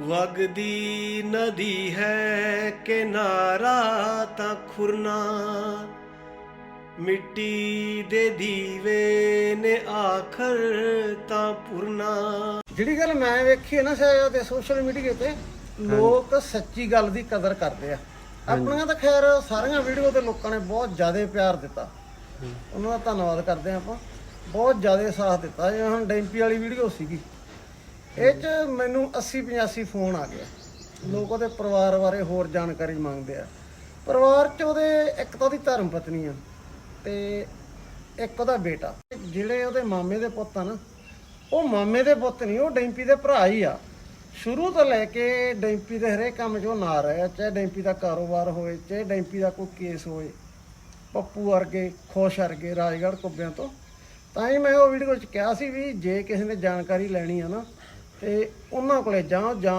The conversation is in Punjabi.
ਵਗਦੀ ਨਦੀ ਹੈ ਕਿਨਾਰਾ ਤਾਂ ਖੁਰਨਾ। ਮਿੱਟੀ ਦੇ ਦੀਵੇ ਨੇ ਆਖਰ ਤਾਂ ਪੁਰਨਾ। ਜਿਹੜੀ ਗੱਲ ਮੈਂ ਵੇਖੀ ਹੈ ਨਾ ਸ਼ਾਇਦ ਤੇ ਸੋਸ਼ਲ ਮੀਡੀਆ ਤੇ ਲੋਕ ਸੱਚੀ ਗੱਲ ਦੀ ਕਦਰ ਕਰਦੇ ਆ। ਆਪਣੀਆਂ ਤਾਂ ਖੈਰ ਸਾਰੀਆਂ ਵੀਡੀਓ ਤੇ ਲੋਕਾਂ ਨੇ ਬਹੁਤ ਜ਼ਿਆਦਾ ਪਿਆਰ ਦਿੱਤਾ। ਉਹਨਾਂ ਦਾ ਧੰਨਵਾਦ ਕਰਦੇ ਆਪਾਂ। ਬਹੁਤ ਜ਼ਿਆਦਾ ਸਾਥ ਦਿੱਤਾ। ਜਿਵੇਂ ਹੁਣ ਡੈਂਪੀ ਵਾਲੀ ਵੀਡੀਓ ਸੀਗੀ। ਇਹ ਚ ਮੈਨੂੰ 80 85 ਫੋਨ ਆ ਗਿਆ ਲੋਕ ਉਹਦੇ ਪਰਿਵਾਰ ਬਾਰੇ ਹੋਰ ਜਾਣਕਾਰੀ ਮੰਗਦੇ ਆ। ਪਰਿਵਾਰ ਚ ਉਹਦੇ ਇੱਕ ਤਾਂ ਉਹਦੀ ਧਰਮ ਪਤਨੀ ਆ ਤੇ ਇੱਕ ਉਹਦਾ ਬੇਟਾ। ਜਿਹੜੇ ਉਹਦੇ ਮਾਮੇ ਦੇ ਪੁੱਤ ਆ ਨਾ, ਉਹ ਮਾਮੇ ਦੇ ਪੁੱਤ ਨਹੀਂ, ਉਹ ਡੈਂਪੀ ਦੇ ਭਰਾ ਹੀ ਆ। ਸ਼ੁਰੂ ਤੋਂ ਲੈ ਕੇ ਡੈਂਪੀ ਦੇ ਹਰੇਕ ਕੰਮ 'ਚ ਉਹ ਨਾ ਰਿਹਾ, ਚਾਹੇ ਡੈਂਪੀ ਦਾ ਕਾਰੋਬਾਰ ਹੋਵੇ, ਚਾਹੇ ਡੈਂਪੀ ਦਾ ਕੋਈ ਕੇਸ ਹੋਵੇ। ਪੱਪੂ ਵਰਗੇ, ਖੁਸ਼ ਵਰਗੇ, ਰਾਜਗੜ੍ਹ ਕੁੱਬਿਆਂ ਤੋਂ। ਤਾਂ ਹੀ ਮੈਂ ਉਹ ਵੀਡੀਓ 'ਚ ਕਿਹਾ ਸੀ ਵੀ ਜੇ ਕਿਸੇ ਨੇ ਜਾਣਕਾਰੀ ਲੈਣੀ ਆ ਨਾ ਤੇ ਉਹਨਾਂ ਕੋਲੇ ਜਾਓ ਜਾਂ